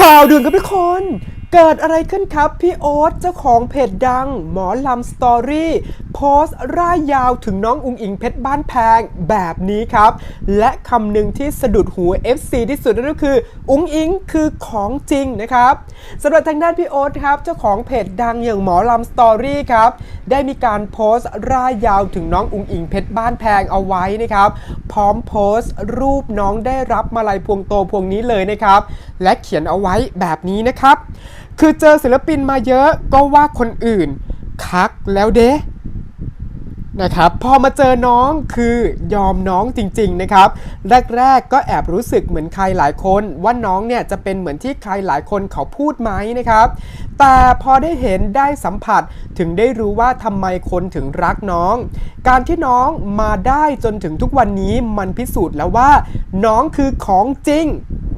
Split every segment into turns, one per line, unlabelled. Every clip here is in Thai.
ข่าวด่วนกับทุกคน เกิดอะไรขึ้นครับ พี่โอ๊ตเจ้าของเพจดัง หมอลำสตอรี่โพสต์ร่ายยาวถึงน้องอุงอิงเพชรบ้านแพงแบบนี้ครับ และคำหนึ่งที่สะดุดหู FC ที่สุดนั่นก็คือ อุงอิงคือของจริงนะครับสำหรับทางด้านพี่โอ๊ตครับ เจ้าของเพจดังอย่างหมอลำสตอรี่ครับ ได้มีการโพสต์ร่ายยาวถึงน้องอุงอิงเพชรบ้านแพงเอาไว้นะครับ พร้อมโพสต์รูปน้องได้รับมาลัยพวงโตพวงนี้เลยนะครับ และเขียนเอาไว้แบบนี้นะครับ คือเจอศิลปินมาเยอะก็ว่าคนอื่น คักแล้วเด้ นะครับพอมาเจอน้องคือยอมน้องจริงๆนะครับแรกๆก็แอบรู้สึกเหมือนใครหลายคน ว่าน้องเนี่ยจะเป็นเหมือนที่ใครหลายคนเขาพูดไหมนะครับ แต่พอได้เห็นได้สัมผัสถึงได้รู้ว่าทำไมคนถึงรักน้อง การที่น้องมาได้จนถึงทุกวันนี้มันพิสูจน์แล้วว่า น้องคือของจริง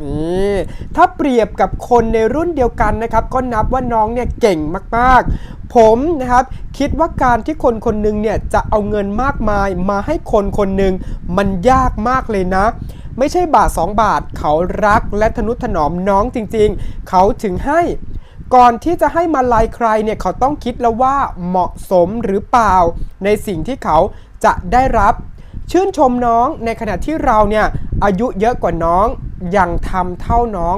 นี่ถ้าเปรียบกับคนในรุ่นเดียวกันนะครับ ก็นับว่าน้องเนี่ยเก่งมากๆ ผมนะครับคิดว่าการที่คนคนหนึ่งเนี่ยจะเอาเงินมากมายมาให้คนคนหนึ่งมันยากมากเลยนะไม่ใช่บาท 2 บาทเขารักและทนุถนอมน้องจริงๆ เขาถึงให้ ก่อนที่จะให้มาลายใครเนี่ยเขาต้องคิดแล้วว่าเหมาะสมหรือเปล่า ในสิ่งที่เขาจะได้รับ ชื่นชมน้องในขณะที่เราเนี่ยอายุเยอะกว่าน้องยังทำเท่าน้อง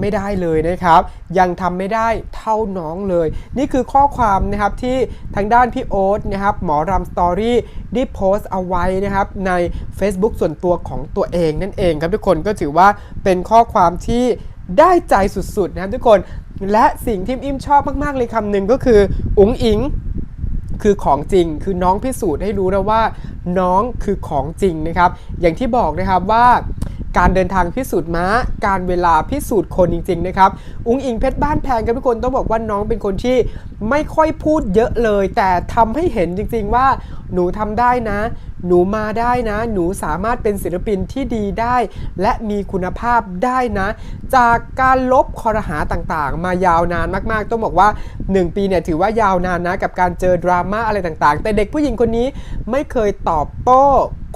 ไม่ได้เลยนะครับ ยังทำไม่ได้เท่าน้องเลย นี่คือข้อความนะครับที่ทางด้านพี่โอ๊ตนะครับหมอรำสตอรี่ได้โพสต์เอาไว้นะครับใน Facebook ส่วนตัวของตัวเองนั่นเองครับทุกคนก็ถือว่าเป็นข้อความที่ได้ใจสุดๆนะครับทุกคน และสิ่งที่อิมชอบมาก ๆ เลยคำหนึ่งก็คืออุ๋งอิงคือของจริงคือน้องพิสูจน์ให้รู้แล้วว่าน้องคือของจริงนะครับ อย่างที่บอกนะครับว่าการเดินทางพิสูจน์ม้า การเวลาพิสูจน์คนจริง ๆ นะครับ อุ้งอิงเพชรบ้านแพงครับทุกคนต้องบอกว่าน้องเป็นคนที่ไม่ค่อยพูดเยอะเลย แต่ทำให้เห็นจริง ๆ ว่าหนูทำได้นะ หนูมาได้นะ หนูสามารถเป็นศิลปินที่ดีได้ และมีคุณภาพได้นะ จากการลบคอรหาต่างๆ มายาวนานมากๆ ต้องบอกว่า 1 ปีเนี่ยถือว่ายาวนานนะกับการเจอดราม่าอะไรต่างๆ แต่เด็กผู้หญิงคนนี้ไม่เคยตอบโต้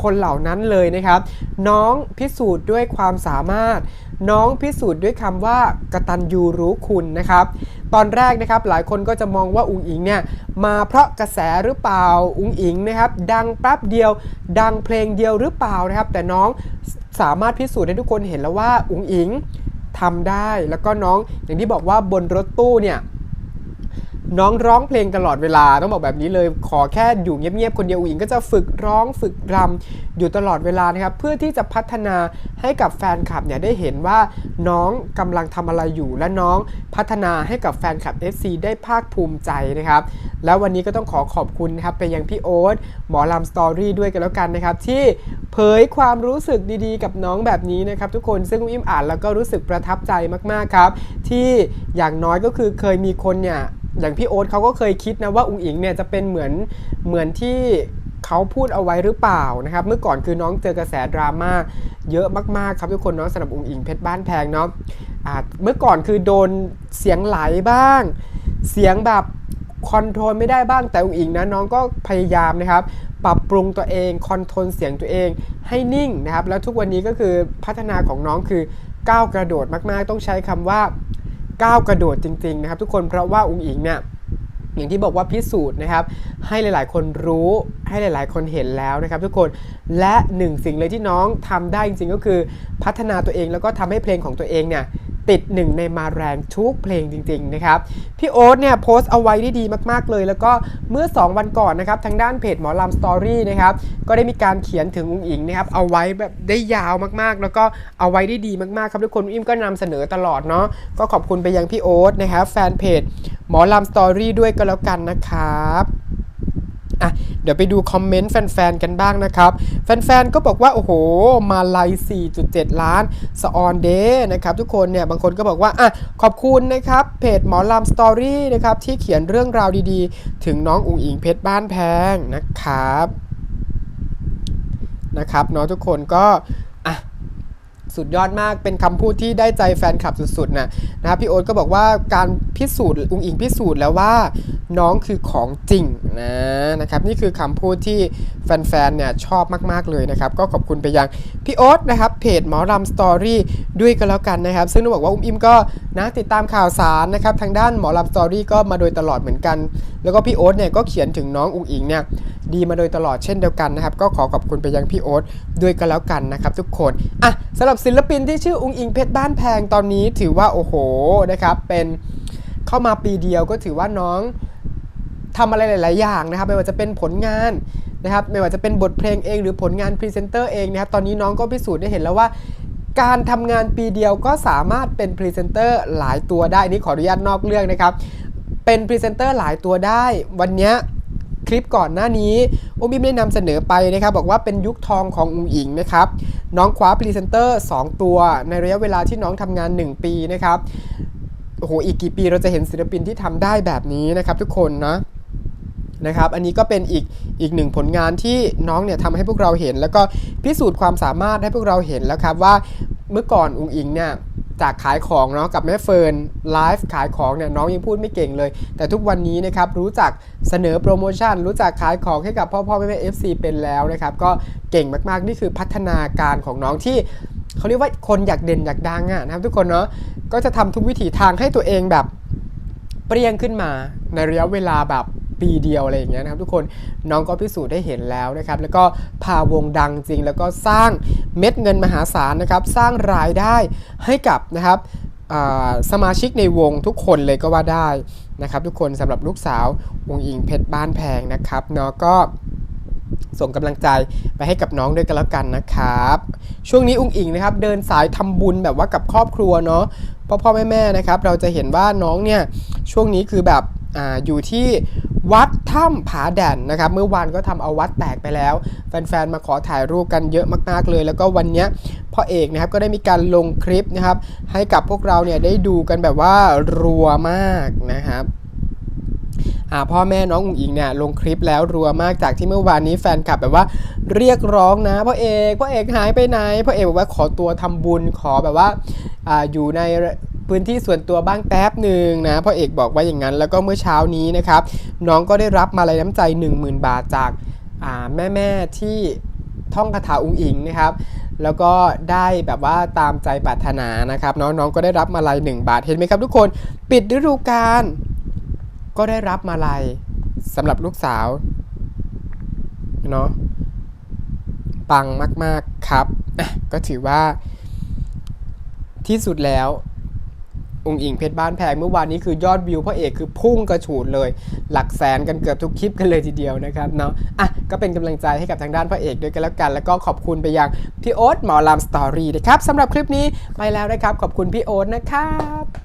คนเหล่านั้นเลยนะครับ น้องพิสูจน์ด้วยความสามารถ น้องพิสูจน์ด้วยคำว่ากตัญญูรู้คุณนะครับ ตอนแรกนะครับหลายคนก็จะมองว่าอุ๋งอิงเนี่ยมาเพราะกระแสหรือเปล่าอุ๋งอิงนะครับ ดังแป๊บเดียว ดังเพลงเดียวหรือเปล่านะครับ แต่น้องสามารถพิสูจน์ให้ทุกคนเห็นแล้วว่าอุ๋งอิง ทำได้ แล้วก็น้องอย่างที่บอกว่าบนรถตู้เนี่ย น้องร้องเพลงตลอดเวลาต้องบอกแบบนี้เลยขอแค่อยู่เงียบๆคนเดียวอุ๋งอิงก็จะฝึกร้องฝึกรำอยู่ตลอดเวลานะครับเพื่อที่จะพัฒนาให้กับแฟนคลับเนี่ยได้เห็นว่าน้องกำลังทำอะไรอยู่ และน้องพัฒนาให้กับแฟนคลับ FC ได้ภาคภูมิใจนะครับแล้ววันนี้ก็ต้องขอขอบคุณนะครับไปยังพี่โอ๊ตหมอลำสตอรี่ด้วยกันแล้วกันนะครับที่เผยความรู้สึกดีๆ กับน้องแบบนี้นะครับทุกคนซึ่งอิมอ่านแล้วก็รู้สึกประทับใจมากๆครับที่อย่างน้อยก็คือเคยมีคนเนี่ย อย่างพี่โอ๊ตเขาก็เคยคิดนะว่าอุ๋งอิงเนี่ยจะเป็นเหมือนเหมือนที่เขาพูดเอาไว้หรือเปล่านะครับเมื่อก่อนคือน้องเจอกระแสดราม่าเยอะมากๆครับทุกคนเนาะสำหรับอุ๋งอิงเพชรบ้านแพงเนาะอ่าเมื่อก่อนคือโดนเสียงไหลบ้าง เสียงแบบคอนโทรลไม่ได้บ้างแต่อุ๋งอิงนะน้องก็พยายามนะครับปรับปรุงตัวเองคอนโทรลเสียงตัวเองให้นิ่งนะครับแล้วทุกวันนี้ก็คือพัฒนาของน้องคือก้าวกระโดดมากๆ ต้องใช้คำว่า ก้าวกระโดดจริงๆนะครับทุกคนเพราะว่าอุ้งอิงเนี่ย อย่างที่บอกว่าพิสูจน์นะครับ ให้หลาย ๆ คนรู้ให้หลาย ๆ คนเห็นแล้วนะครับ ทุกคนและหนึ่งสิ่งเลยที่น้องทำได้จริง ๆ ก็คือพัฒนาตัวเองแล้วก็ทำให้เพลงของตัวเองเนี่ยติดหนึ่งในมาแรงทุกเพลงจริง ๆ นะครับ พี่โอ๊ตเนี่ยโพสต์เอาไว้ได้ดีมากๆเลย แล้วก็เมื่อ 2 วันก่อนนะครับ ทางด้านเพจหมอลำสตอรี่นะครับ ก็ได้มีการเขียนถึงอุ๋งอิงนะครับ เอาไว้แบบได้ยาวมากๆ แล้วก็เอาไว้ได้ดีมากๆ ครับทุกคนอิมก็นำเสนอตลอดเนาะก็ขอบคุณไปยังพี่โอ๊ตนะครับแฟนเพจ หมอลำสตอรี่ด้วยก็แล้วกันนะครับอะเดี๋ยวไปดูคอมเมนต์แฟนๆ กันบ้างนะครับ แฟนๆ ก็บอกว่า โอ้โห มาไลย4.7 ล้านสออนเดย์นะครับทุกคนเนี่ยบางคนก็บอกว่าอะขอบคุณนะครับ เพจหมอลำสตอรี่นะครับที่เขียนเรื่องราวดีๆ ถึงน้องอุ๋งอิงเพชรบ้านแพงนะครับนะครับเนาะทุกคนก็ สุดยอดมาก เป็นคำพูดที่ได้ใจแฟนคลับสุดๆนะนะครับพี่โอ๊ตก็บอกว่าการพิสูจน์อุงอิงพิสูจน์แล้วว่าน้องคือของจริงนะนะครับนี่คือคำพูดที่แฟนๆเนี่ยชอบมากๆเลยนะครับ ก็ขอบคุณไปยังพี่โอ๊ตนะครับเพจหมอรำสตอรี่ด้วยกันแล้วกันนะครับ ซึ่งต้องบอกว่าอุ้มอิมก็ นะติดตามข่าวสารนะครับทางด้านหมอลำสตอรี่ก็มาโดยตลอดเหมือนกัน แล้วก็พี่โอ๊ตเนี่ยก็เขียนถึงน้องอุงอิงเนี่ยดีมาโดยตลอดเช่นเดียวกันนะครับ ก็ขอขอบคุณไปยังพี่โอ๊ตด้วยกันแล้วกันนะครับ ทุกคนอะสำหรับศิลปินที่ชื่ออุงอิงเพชรบ้านแพงตอนนี้ถือว่าโอ้โหนะครับเป็นเข้ามาปีเดียวก็ถือว่าน้องทำอะไรหลาย ๆ อย่างนะครับ ไม่ว่าจะเป็นผลงานนะครับ ไม่ว่าจะเป็นบทเพลงเองหรือผลงานพรีเซนเตอร์เองนะครับ ตอนนี้น้องก็พิสูจน์ได้เห็นแล้วว่า การทำงานปีเดียวก็สามารถเป็นพรีเซนเตอร์หลายตัวได้นี่ขออนุญาตนอกเรื่องนะครับ เป็นพรีเซนเตอร์หลายตัวได้ วันนี้คลิปก่อนหน้านี้อุ้มอิมได้นำเสนอไปนะครับ บอกว่าเป็นยุคทองของอุ้งอิงนะครับ น้องคว้าพรีเซนเตอร์ 2 ตัว ในระยะเวลาที่น้องทำงาน 1 ปีนะครับโอ้โหอีกกี่ปีเราจะเห็นศิลปินที่ทำได้แบบนี้นะครับทุกคนนะ นะครับ อันนี้ก็เป็นอีกอีกหนึ่งผลงานที่น้องเนี่ยทำให้พวกเราเห็น แล้วก็พิสูจน์ความสามารถให้พวกเราเห็นแล้วครับว่าเมื่อก่อนอุงอิงเนี่ยจากขายของเนาะกับแม่เฟิร์นไลฟ์ขายของเนี่ยน้องยังพูดไม่เก่งเลย แต่ทุกวันนี้นะครับรู้จักเสนอโปรโมชั่น รู้จักขายของให้กับพ่อพ่อแม่แม่เอฟซีเป็นแล้วนะครับ ก็เก่งมากๆ นี่คือพัฒนาการของน้องที่เขาเรียกว่าคนอยากเด่นอยากดังอะนะครับทุกคนเนาะก็จะทำทุกวิถีทางให้ตัวเองแบบเปรี้ยงขึ้นมาในระยะเวลาแบบ ปีเดียวอะไรอย่างเงี้ยนะครับทุกคนน้องก็พิสูจน์ได้เห็นแล้วนะครับแล้วก็พาวงดังจริง แล้วก็สร้างเม็ดเงินมหาศาลนะครับสร้างรายได้ให้กับนะครับสมาชิกในวงทุกคนเลยก็ว่าได้นะครับทุกคนสำหรับลูกสาววงอิงเพชรบ้านแพงนะครับเนาะก็ส่งกำลังใจไปให้กับน้องด้วยกันแล้วกันนะครับ ช่วงนี้อุ้งอิงนะครับ เดินสายทำบุญแบบว่ากับครอบครัวเนาะพ่อพ่อแม่แม่นะครับ เราจะเห็นว่าน้องเนี่ยช่วงนี้คือแบบออยู่ที่ วัดถ้ำผาแด่นนะครับ เมื่อวานก็ทำเอาวัดแตกไปแล้ว แฟนๆ มาขอถ่ายรูปกันเยอะมากๆเลย แล้วก็วันนี้พ่อเอกนะครับก็ได้มีการลงคลิปนะครับ ให้กับพวกเราเนี่ยได้ดูกันแบบว่ารัวมากนะครับอ่าพ่อแม่น้องอุ๋งอิงเนี่ยลงคลิปแล้วรัวมากจากที่เมื่อวานนี้แฟนคลับแบบว่าเรียกร้องนะพ่อเอกพ่อเอกหายไปไหนพ่อเอกบอกว่าขอตัวทำบุญขอแบบว่าอ่าอยู่ใน พื้นที่ส่วนตัวบ้างแป๊บหนึ่งนะพ่อเอกบอกว่าอย่างนั้น แล้วก็เมื่อเช้านี้นะครับ น้องก็ได้รับมาลัยน้ำใจ 10,000 บาทจากาแม่แม่ที่ท่องคาถาอุ๋งอิงนะครับ แล้วก็ได้แบบว่าตามใจปรารถนานะครับ น้องๆก็ได้รับมาลัย1บาทเห็นไหมครับทุกคนปิดฤดูกาลก็ได้รับมาลัยสำหรับลูกสาวเนาะปังมาก ๆ ครับ ก็ถือว่าที่สุดแล้ว องค์อิงเพชรบ้านแพงเมื่อวานนี้คือยอดวิวพ่อเอกคือพุ่งกระฉูดเลย หลักแสนกันเกือบทุกคลิปกันเลยทีเดียวนะครับเนาะอะก็เป็นกำลังใจให้กับทางด้านพ่อเอกด้วยกันแล้วกัน แล้วก็ขอบคุณไปยังพี่โอ๊ตหมอลำสตอรี่นะครับสำหรับคลิปนี้ไปแล้วนะครับ ขอบคุณพี่โอ๊ตนะครับ